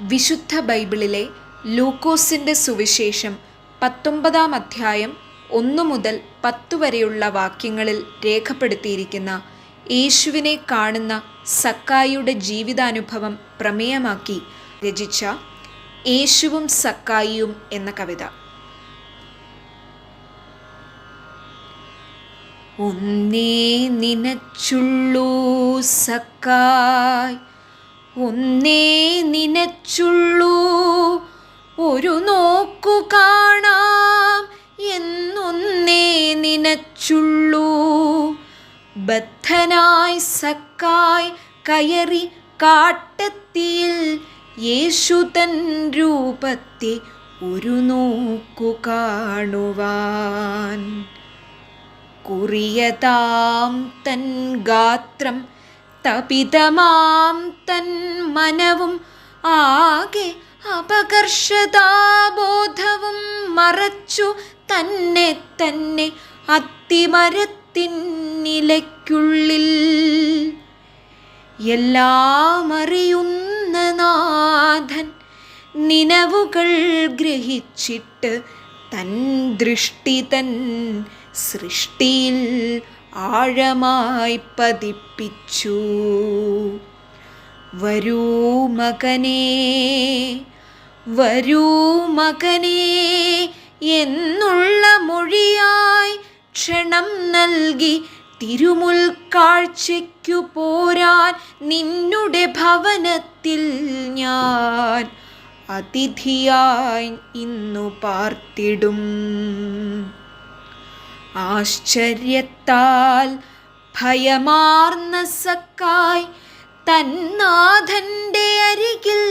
വിശുദ്ധ ബൈബിളിലെ ലൂക്കോസിന്റെ സുവിശേഷം പത്തൊമ്പതാം അധ്യായം ഒന്നു മുതൽ പത്തു വരെയുള്ള വാക്യങ്ങളിൽ രേഖപ്പെടുത്തിയിരിക്കുന്ന യേശുവിനെ കാണുന്ന സക്കായിയുടെ ജീവിതാനുഭവം പ്രമേയമാക്കി രചിച്ച യേശുവും സക്കായിയും എന്ന കവിത. ഒന്നേ നിനച്ചുള്ളൂ സക്കായ് ഒന്നേ നിനച്ചുള്ളൂ. ഒരു നോക്കു കാണാം. എന്നൊന്നേ നിനച്ചുള്ളൂ. ബദ്ധനായി സക്കായ് കയറി കാട്ടത്തിയിൽ യേശു തൻ രൂപത്തെ ഒരു നോക്കു കാണുവാൻ. കുറിയതാം തൻ ഗാത്രം തപിതമാം തൻ മനവും ആകെ അപകർഷതാബോധവും മറച്ചു തന്നെ തന്നെ അത്തിമരത്തിനിലയ്ക്കുള്ളിൽ എല്ലാം അറിയുന്ന നാഥൻ നിലവുകൾ ഗ്രഹിച്ചിട്ട് തൻ ദൃഷ്ടി തൻ സൃഷ്ടിയിൽ ആഴമായി പതിപ്പിച്ചു. വരൂ മകനേ വരൂ മകനേ എന്നുള്ള മൊഴിയായി ക്ഷണം നൽകി തിരുമുൽക്കാഴ്ചയ്ക്കു പോരാൻ നിന്നുടെ ഭവനത്തിൽ ഞാൻ അതിഥിയായി ഇന്നു പാർത്തിടും. ആശ്ചര്യത്താൽ ഭയമാർന്ന സക്കായ് തന്നാഥന്റെ അരികിൽ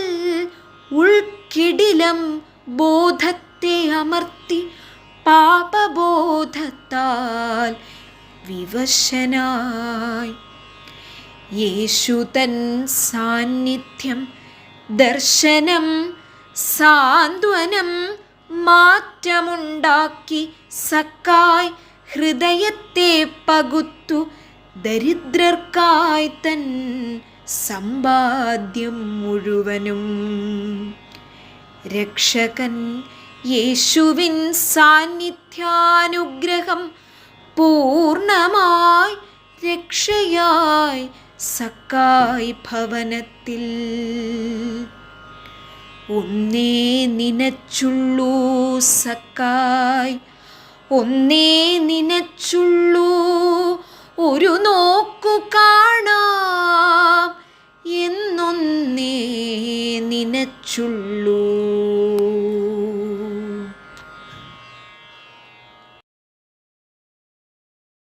ഉൾക്കിടിലം ബോധത്തെ അമർത്തി പാപബോധത്താൽ വിവശനായി. യേശു തൻ സാന്നിധ്യം ദർശനം സാന്ത്വനം മാറ്റമുണ്ടാക്കി സക്കായ് ഹൃദയത്തെ പകുത്തു ദരിദ്രർക്കായി തൻ സമ്പാദ്യം മുഴുവനും. രക്ഷകൻ യേശുവിൻ സാന്നിധ്യാനുഗ്രഹം പൂർണമായി രക്ഷയായി സക്കായി ഭവനത്തിൽ. ഒന്നേ നിനച്ചുള്ളൂ സക്കായ് ഒന്നേ നിനച്ചുള്ളൂ. ഒരു നോക്കു കാണാം